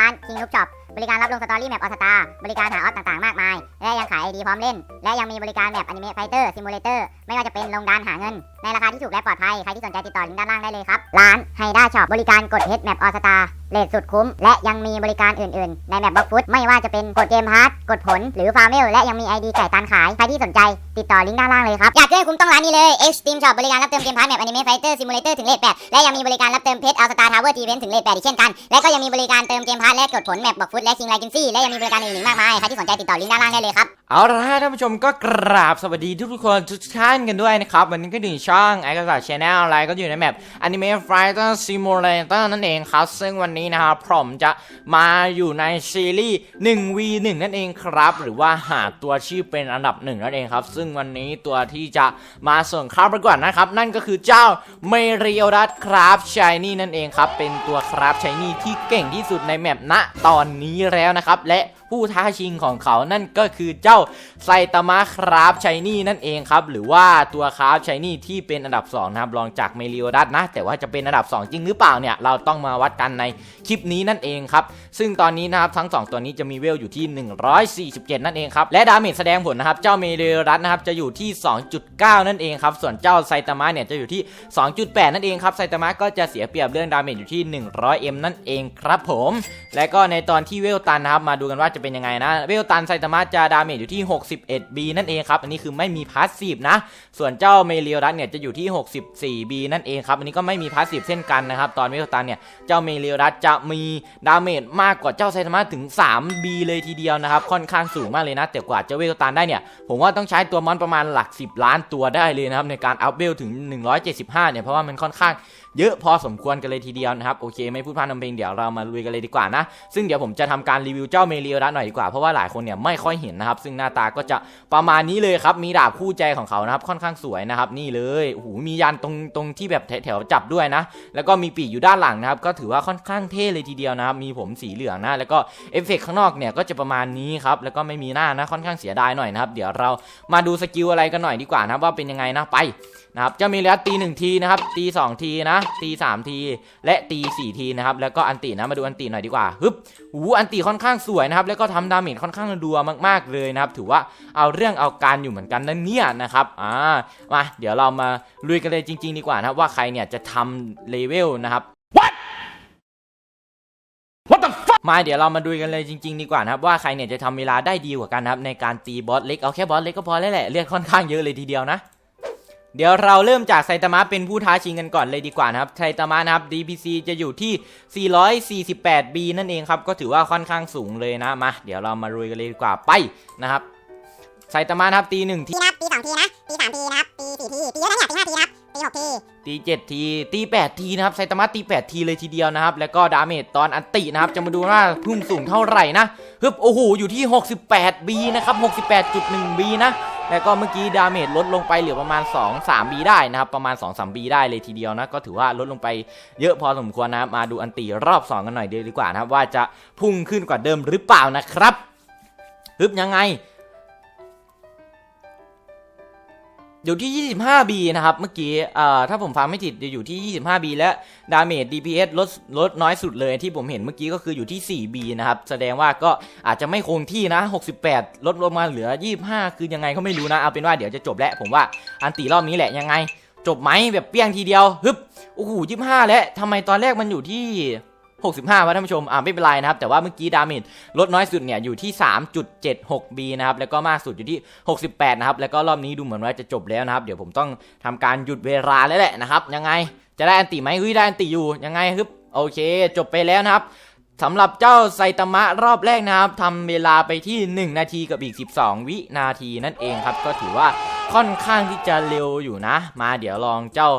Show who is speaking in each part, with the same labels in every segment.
Speaker 1: ร้านคิงลูกจอบ บริการรับลงสตอรี่แมปออสตาบริการหาออสต่างๆ มากมาย และยังขายไอดีพร้อมเล่น และยังมีบริการแบบอนิเมะไฟเตอร์ซิมูเลเตอร์ไม่ว่าจะเป็นลงดานหาเงิน ในราคาที่ถูกและปลอดภัย ใครที่สนใจติดต่อลิงก์ด้านล่างได้เลยครับ ร้านไฮด้าช็อปบริการกดเฮดแมปออสตาเลทสุดคุ้ม และยังมีบริการอื่นๆ ในแมปบล็อกฟุตไม่ว่าจะเป็นกดเกมฮาร์ดกดผลหรือฟาร์มเวลและยังมีไอดีไก่ตันขายใครที่สนใจติดต่อลิงก์ด้านล่างเลยครับอยากช่วยคุ้มต้องร้านนี้เลย Extreme Shop บริการรับเติมเกมพาร์ทแมปอนิเมะไฟเตอร์ซิมูเลเตอร์ถึงเลทแปดและยังมีบริการรับเติมเพชรอัลสตาทาวเวอร์ทีเวนถึงเลทแปดอีกเช่นกันและก็ยังมีบริการเติมเกมพาร์ทและกดผลแมปบอกฟุตและชิงไลกินซี่และยังมีบริการอื่นๆมากมายใครที่สนใจติดต่อลิงก์ด้านล่างได้เลยครับ
Speaker 2: เอาละฮะท่านผู้ชมก็กราบสวัสดีทุกๆคนทุกท่านกันด้วยนะครับ วันนี้ก็ถึงช่องไอ้กษัตริย์ชแนลอะไรก็อยู่ในแมป Anime Fighter Simulator นั่นเองครับ ซึ่งวันนี้นะครับผมจะมาอยู่ในซีรีส์ 1v1 นั่นเองครับ หรือว่าหาตัวชื่อเป็นอันดับหนึ่งนั่นเองครับ ซึ่งวันนี้ตัวที่จะมาส่งข้าประกวดนะครับ นั่นก็คือเจ้าเมรียลดัตครับชายนี่นั่นเองครับ เป็นตัวครับชายนี่ที่เก่งที่สุดในแมปณตอนนี้แล้วนะครับและผู้ท้าชิงของเขานั่นก็คือเจ้าไซตามะครับชัยนี่นั่นเองครับ หรือว่าตัวครับชัยนี่ที่เป็นอันดับ2นะครับรองจากเมลิโอดัสนะ แต่ว่าจะเป็นอันดับ 2 จริงหรือเปล่าเนี่ย เราต้องมาวัดกันในคลิปนี้นั่นเองครับ ซึ่งตอนนี้นะครับทั้ง 2 ตัวนี้จะมีเวลอยู่ที่ 147 นั่นเองครับ และดาเมจแสดงผลนะครับ เจ้าเมลิโอดัสนะครับจะอยู่ที่ 2.9 นั่นเองครับ ส่วนเจ้าไซตามะเนี่ยจะอยู่ที่ 2.8 นั่นเองครับไซตามะก็จะเสียเปรียบเรื่องดาเมจอยู่ที่ 100m นั่นเองครับผม และก็ในตอนที่เวลตันนะครับมาดูกันว่าจะเป็นยังไงนะเวลตันไซตามะจะดาเมจอยู่ที่ 61B นั่นเองครับ อันนี้คือไม่มีพาสซีฟนะ ส่วนเจ้าเมเรียลดัสเนี่ยจะอยู่ที่ 64B นั่นเองครับ อันนี้ก็ไม่มีพาสซีฟเช่นกันนะครับ ตอนเวลตันเนี่ย เจ้าเมเรียลดัสจะมีดาเมจมากกว่าเจ้าไซตามะถึง 3B เลยทีเดียวนะครับ ค่อนข้างสูงมากเลยนะ แต่กว่าจะเวลตันได้เนี่ย ผมว่าต้องใช้ตัวมอนประมาณหลัก 10 ล้านตัวได้เลยนะครับในการอัพเวลถึง 175 เนี่ย เพราะว่ามันค่อนข้างเยอะพอสมควรกันเลยทีเดียวนะครับ โอเค ไม่พูดพร่ำเพลงเดี๋ยวเรามาลุยกันเลยดีกว่านะ ซึ่งเดี๋ยวผมจะทำการรีวิวเจ้าเมเรียลดัสหน่อยดีกว่า เพราะว่าหลายคนเนี่ยไม่ค่อยเห็นนะครับ ซึ่งหน้าตาก็จะประมาณนี้เลยครับ มีดาบคู่ใจของเขานะครับ ค่อนข้างสวยนะครับ นี่เลยโอ้โหมียันตรงตรงที่แบบแถวๆจับด้วยนะ แล้วก็มีปีกอยู่ด้านหลังนะครับ ก็ถือว่าค่อนข้างเท่เลยทีเดียวนะครับ มีผมสีเหลืองนะ แล้วก็เอฟเฟกต์ข้างนอกเนี่ยก็จะประมาณนี้ครับ แล้วก็ไม่มีหน้านะ ค่อนข้างเสียดายหน่อยนะครับ เดี๋ยวเรามาดูสกิลอะไรกันหน่อยดีกว่านะครับว่าเป็นยังไงนะไปนะครับจ้ามีเลียตีหนึ่งทีนะครับตีสองทีนะตีสามทีและตีสี่ทีนะครับแล้วก็อันตินะมาดูอันติหน่อยดีกว่าฮึบหูอันติค่อนข้างสวยนะครับแล้วก็ทำดาเมจค่อนข้างรัวมากๆเลยนะครับถือว่าเอาเรื่องเอาการอยู่เหมือนกันนั่นเนี่ยนะครับอ่ามาเดี๋ยวเรามาลุยกันเลยจริง ๆ ดีกว่านะครับว่าใครเนี่ยจะทำเลเวลนะครับมาเดี๋ยวเรามาดูกันเลยจริง ๆ ดีกว่านะครับว่าใครเนี่ยจะทำเวลาได้ดีกว่ากันนะครับในการตีบอสเล็กเอาแค่บอสเล็กก็พอแล้วแหละเลือดค่อนข้างเยอะเลยทีเดียวนะ เดี๋ยวเราเริ่มจากไซตามะเป็นผู้ท้าชิงกันก่อนเลยดีกว่านะครับไซตามะนะครับ DPC จะอยู่ที่ 448B นั่นเองครับ ก็ถือว่าค่อนข้างสูงเลยนะมา เดี๋ยวเรามาลุยกันเลยดีกว่าไปนะครับไซตามะนะครับตีหนึ่งที
Speaker 1: ทีนะครับตีสองทีนะตีสามทีนะครับตีสี่ทีตีเยอะนะเนี่ยตีห้าทีนะครับตีหกที
Speaker 2: ตีเจ็ดทีตีแปดทีนะครับไซตามะตีแปดทีเลยทีเดียวนะครับ แล้วก็ดาเมจตอนอันตินะครับ จะมาดูว่าพุ่งสูงเท่าไหร่นะฮึบโอ้โหอยู่ที่ 68B นะครับ 68.1B นะ แล้วก็เมื่อกี้ดาเมจลดลงไปเหลือประมาณ 2 3 B ได้นะครับ ประมาณ 2 3 B ได้เลยทีเดียวนะ ก็ถือว่าลดลงไปเยอะพอสมควรนะ มาดูอันตีรอบ 2 กันหน่อยดีกว่านะครับ ว่าจะพุ่งขึ้นกว่าเดิมหรือเปล่านะครับฮึบยังไง อยู่ที่ 25B นะครับ เมื่อกี้ถ้าผมฟังไม่ผิดจะอยู่ที่ 25B และดาเมจ DPS ลดลดน้อยสุดเลยที่ผมเห็นเมื่อกี้ก็คืออยู่ที่ 4B นะครับ แสดงว่าก็อาจจะไม่คงที่นะ 68 ลดลงมาเหลือ 25 คือยังไงก็ไม่รู้นะ เอาเป็นว่าเดี๋ยวจะจบแล้วผมว่าอันตีรอบนี้แหละยังไง จบไหมแบบเปี้ยงทีเดียวฮึบโอ้โห25 แล้วทำไมตอนแรกมันอยู่ที่ 65วะท่านผู้ชมอ่าไม่เป็นไรนะครับ แต่ว่าเมื่อกี้ดาเมจลดน้อยสุดเนี่ยอยู่ที่ 3.76B นะครับ แล้วก็มากสุดอยู่ที่ 68 นะครับ แล้วก็รอบนี้ดูเหมือนว่าจะจบแล้วนะครับ เดี๋ยวผมต้องทำการหยุดเวลาแล้วแหละนะครับ ยังไง จะได้อันติไหมเฮ้ยได้อันติอยู่ ยังไงฮึบโอเค จบไปแล้วนะครับสำหรับเจ้าไซตามะรอบแรกนะครับทำเวลาไปที่ 1 นาทีกับอีก 12 วินาทีนั่นเองครับ ก็ถือว่า ค่อนข้างที่จะเร็วอยู่นะ มาเดี๋ยวลองเจ้า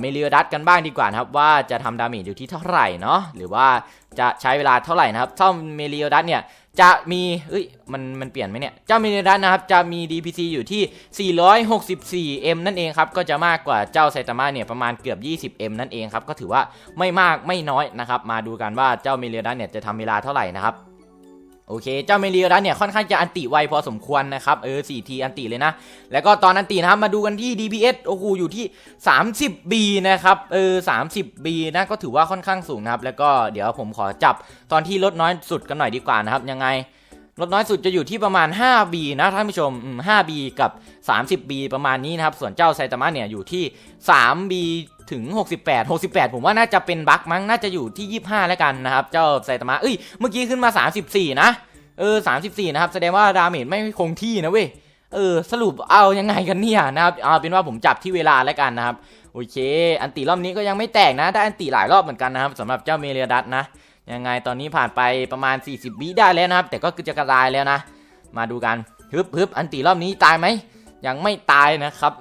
Speaker 2: เมลิโอดัสกันบ้างดีกว่าครับว่าจะทำดาเมจอยู่ที่เท่าไหร่เนาะหรือว่าจะใช้เวลาเท่าไหร่นะครับเจ้าเมลิโอดัสเนี่ยจะมีเอ้ย มัน มันเปลี่ยนไหมเนี่ย เจ้าเมลิโอดัสนะครับ จะมี DPC อยู่ที่ 464M นั่นเองครับ ก็จะมากกว่าเจ้าไซตามะเนี่ย ประมาณเกือบ 20M นั่นเองครับ ก็ถือว่าไม่มากไม่น้อยนะครับ มาดูกันว่าเจ้าเมลิโอดัสเนี่ย จะทำเวลาเท่าไหร่นะครับ โอเค เจ้าเมลีรัสเนี่ยค่อนข้างจะอันติไวพอสมควรนะครับเออสี่ทีอันติเลยนะ แล้วก็ตอนอันตินะครับมาดูกันที่ DPS โอ้โหอยู่ที่ 30B นะครับเออ 30B นะก็ถือว่าค่อนข้างสูงนะครับ แล้วก็เดี๋ยวผมขอจับตอนที่ลดน้อยสุดกันหน่อยดีกว่านะครับยังไง ลดน้อยสุดจะอยู่ที่ประมาณ 5B นะท่านผู้ชม 5B กับ 30B ประมาณนี้นะครับ ส่วนเจ้าไซตามะเนี่ยอยู่ที่ 3B ถึง 68 68 ผมว่าน่าจะเป็นบั๊กมั้ง น่าจะอยู่ที่ 25 แล้วกันนะครับ เจ้าไซตามะเอ้ย เมื่อกี้ขึ้นมา 34 นะ เออ 34 นะครับ แสดงว่าดาเมจไม่คงที่นะเว้ย เออ สรุปเอายังไงกันเนี่ยนะครับ เอาเป็นว่าผมจับที่เวลาแล้วกันนะครับ โอเค อันติรอบนี้ก็ยังไม่แตกนะ ได้อันติหลายรอบเหมือนกันนะครับสำหรับเจ้าเมเรียดัสนะ ยังไงตอนนี้ผ่านไปประมาณ 40วิได้แล้วนะครับ แต่ก็คือจะกระจายแล้วนะ มาดูกันฮึบฮึบอันติรอบนี้ตายไหมยังไม่ตายนะครับ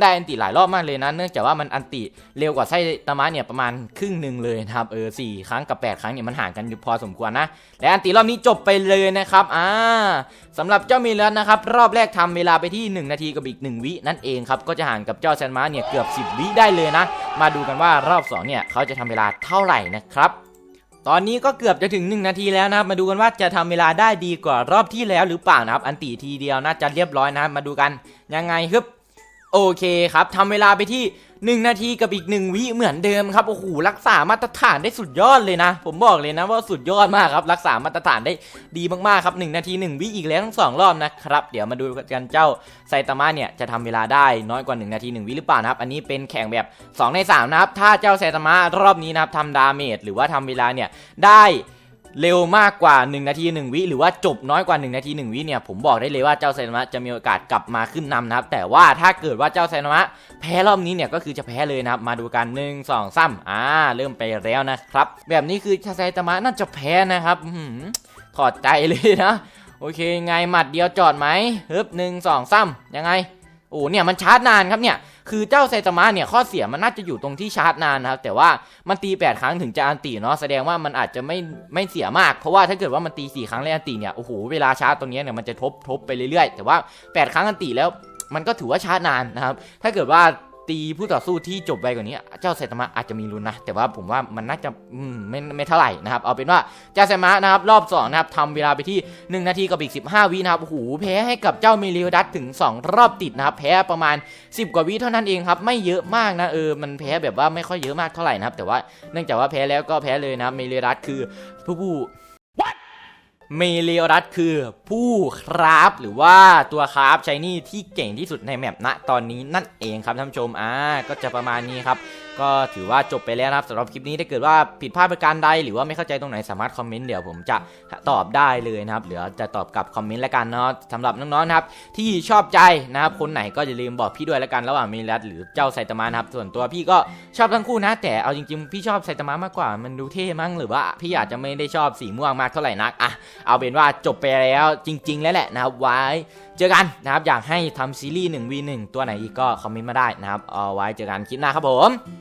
Speaker 2: ได้อันติหลายรอบมากเลยนะ เนื่องจากว่ามันอันติเร็วกว่าไส้ตามะเนี่ยประมาณครึ่งหนึ่งเลยนะครับเออสี่ครั้งกับ 8 ครั้งเนี่ยมันห่างกันอยู่พอสมควรนะ และอันติรอบนี้จบไปเลยนะครับอ่าสำหรับเจ้ามีแล้วนะครับ รอบแรกทำเวลาไปที่ 1 นาทีกับอีก 1 วินั่นเองครับ ก็จะห่างกับเจ้าแซนมาเนี่ยเกือบ 10 วิได้เลยนะ มาดูกันว่ารอบ2เนี่ยเขาจะทำเวลาเท่าไหร่นะครับ ตอนนี้ก็เกือบจะถึง 1 นาทีแล้วนะครับ มาดูกันว่าจะทำเวลาได้ดีกว่ารอบที่แล้วหรือเปล่านะครับ อันตีทีเดียวน่าจะเรียบร้อยนะครับ มาดูกันยังไงครับ โอเคครับทำเวลาไปที่ 1 นาทีกับอีก 1 วิเหมือนเดิมครับโอ้โหรักษามาตรฐานได้สุดยอดเลยนะ ผมบอกเลยนะว่าสุดยอดมากครับรักษามาตรฐานได้ดีมากๆครับ1นาที 1 วิอีกแล้วทั้งสองรอบนะครับเดี๋ยวมาดูกันเจ้าไซตามะเนี่ยจะทำเวลาได้น้อยกว่า 1 นาที 1 วิหรือเปล่านะครับ อันนี้เป็นแข่งแบบ 2 ใน 3 นะครับ ถ้าเจ้าไซตามะรอบนี้นะครับทำดาเมจหรือว่าทำเวลาเนี่ยได้ เร็วมากกว่า 1 นาที 1 วิ หรือว่าจบน้อยกว่า 1 นาที 1 วิเนี่ยผมบอกได้เลยว่าเจ้าไซตามะจะมีโอกาสกลับมาขึ้นนำนะครับแต่ว่าถ้าเกิดว่าเจ้าไซตามะแพ้รอบนี้เนี่ยก็คือจะแพ้เลยนะครับมาดูกัน1 2 3อ่าเริ่มไปแล้วนะครับแบบนี้คือไซตามะน่าจะแพ้นะครับหือถอดใจเลยนะโอเคไงหมัดเดียวจอดไหมฮึบหนึ่งสองซ้ำยังไงโอ้เนี่ยมันชาร์จนานครับเนี่ย คือเจ้าไซตามะเนี่ยข้อเสียมันน่าจะอยู่ตรงที่ชาร์จนานนะครับแต่ว่ามันตี 8 ครั้งถึงจะอันตีเนาะแสดงว่ามันอาจจะไม่ไม่เสียมาก เพราะว่าถ้าเกิดว่ามันตี4ครั้งแล้วอันตีเนี่ยโอ้โหเวลาชาร์จตรงเนี้ยเนี่ยมันจะทบทบไปเรื่อยๆ แต่ว่า 8 ครั้งอันตีแล้วมันก็ถือว่าชาร์จนานนะครับถ้าเกิดว่า ตีผู้ต่อสู้ที่จบไวกว่านี้ เจ้าไซตามะอาจจะมีลุ้นนะ แต่ว่าผมว่ามันน่าจะไม่ไม่เท่าไหร่นะครับ เอาเป็นว่าเจ้าไซมะนะครับรอบ2นะครับทำเวลาไปที่ 1 นาทีกับอีก 15 วินะครับโอ้โหแพ้ให้กับเจ้าเมลิโอดัสถึง 2 รอบติดนะครับ แพ้ประมาณ 10 กว่าวิเท่านั้นเองครับ ไม่เยอะมากนะเออ มันแพ้แบบว่าไม่ค่อยเยอะมากเท่าไหร่นะครับ แต่ว่าเนื่องจากว่าแพ้แล้วก็แพ้เลยนะครับเมลิโอดัสคือผู้ผู้ เมเลรัสคือผู้คราฟหรือว่าตัวคราฟชายนี่ที่เก่งที่สุดในแมปณตอนนี้นั่นเองครับท่านผู้ชมอ่าก็จะประมาณนี้ครับ ก็ถือว่าจบไปแล้วนะครับสำหรับคลิปนี้ถ้าเกิดว่าผิดพลาดประการใดหรือว่าไม่เข้าใจตรงไหนสามารถคอมเมนต์เดี๋ยวผมจะตอบได้เลยนะครับเดี๋ยวจะตอบกับคอมเมนต์แล้วกันเนาะสำหรับน้องๆนะครับที่ชอบใจนะครับคนไหนก็อย่าลืมบอกพี่ด้วยแล้วกันระหว่างมิรัตหรือเจ้าไซตามะนะครับส่วนตัวพี่ก็ชอบทั้งคู่นะ แต่เอาจริงๆพี่ชอบไซตามะมากกว่ามันดูเท่มั้งหรือว่าพี่อาจจะไม่ได้ชอบสีม่วงมากเท่าไหร่นักอะเอาเป็นว่าจบไปแล้วจริง ๆ แล้วแหละนะครับไว้เจอกันนะครับอยากให้ทำซีรีส์ 1v1 ตัวไหนอีกก็คอมเมนต์มาได้นะครับเอาไว้เจอกันคลิปหน้าครับผม